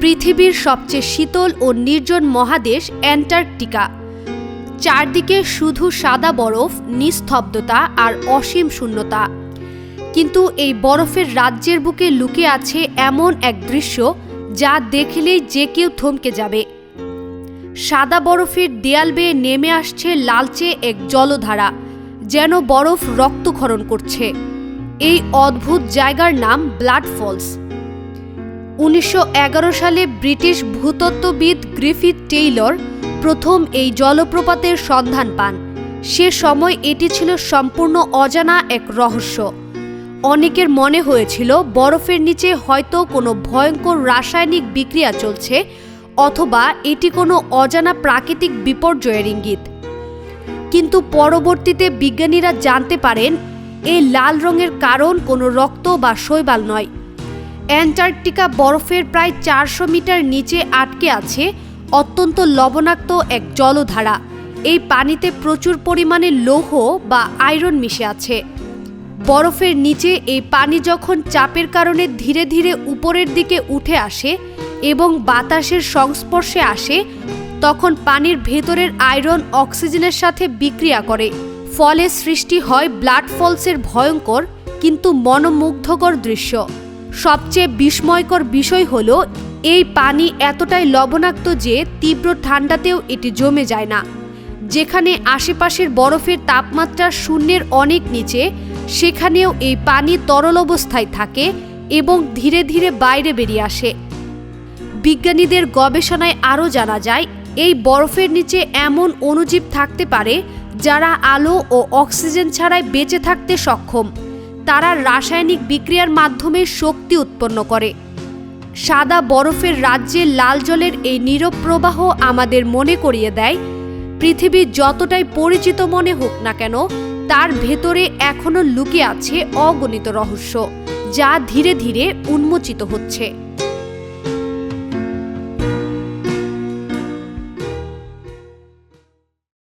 পৃথিবীর সবচেয়ে শীতল ও নির্জন মহাদেশ অ্যান্টার্কটিকা। চারদিকে শুধু সাদা বরফ, নিস্তব্ধতা আর অসীম শূন্যতা। কিন্তু এই বরফের রাজ্যের বুকে লুকে আছে এমন এক দৃশ্য যা দেখলেই যে কেউ থমকে যাবে। সাদা বরফের দেয়াল বেয়ে নেমে আসছে লালচে এক জলধারা, যেন বরফ রক্তক্ষরণ করছে। এই অদ্ভুত জায়গার নাম ব্লাড ফলস। উনিশশো এগারো সালে ব্রিটিশ ভূতত্ত্ববিদ গ্রিফিথ টেইলর প্রথম এই জলপ্রপাতের সন্ধান পান। সে সময় এটি ছিল সম্পূর্ণ অজানা এক রহস্য। অনেকের মনে হয়েছিল, বরফের নিচে হয়তো কোনো ভয়ঙ্কর রাসায়নিক বিক্রিয়া চলছে, অথবা এটি কোনো অজানা প্রাকৃতিক বিপর্যয়ের ইঙ্গিত। কিন্তু পরবর্তীতে বিজ্ঞানীরা জানতে পারেন এই লাল রঙের কারণ কোনো রক্ত বা শৈবাল নয়। অ্যান্টার্কটিকা বরফের প্রায় চারশো মিটার নিচে আটকে আছে অত্যন্ত লবণাক্ত এক জলধারা। এই পানিতে প্রচুর পরিমাণে লৌহ বা আয়রন মিশে আছে। বরফের নিচে এই পানি যখন চাপের কারণে ধীরে ধীরে উপরের দিকে উঠে আসে এবং বাতাসের সংস্পর্শে আসে, তখন পানির ভেতরের আয়রন অক্সিজেনের সাথে বিক্রিয়া করে। ফলে সৃষ্টি হয় ব্লাড ফলসের ভয়ঙ্কর কিন্তু মনোমুগ্ধকর দৃশ্য। সবচেয়ে বিস্ময়কর বিষয় হলো, এই পানি এতটাই লবণাক্ত যে তীব্র ঠান্ডাতেও এটি জমে যায় না। যেখানে আশেপাশের বরফের তাপমাত্রা শূন্যের অনেক নিচে, সেখানেও এই পানি তরল অবস্থায় থাকে এবং ধীরে ধীরে বাইরে বেরিয়ে আসে। বিজ্ঞানীদের গবেষণায় আরও জানা যায়, এই বরফের নিচে এমন অণুজীব থাকতে পারে যারা আলো ও অক্সিজেন ছাড়াই বেঁচে থাকতে সক্ষম। তারা রাসায়নিক বিক্রিয়ার মাধ্যমে শক্তি উৎপন্ন করে। সাদা বরফের রাজ্যে লাল জলের এই নীরব প্রবাহ আমাদের মনে করিয়ে দেয়, পৃথিবী যতটাই পরিচিত মনে হোক না কেন, তার ভেতরে এখনও লুকিয়ে আছে অগণিত রহস্য, যা ধীরে ধীরে উন্মোচিত হচ্ছে।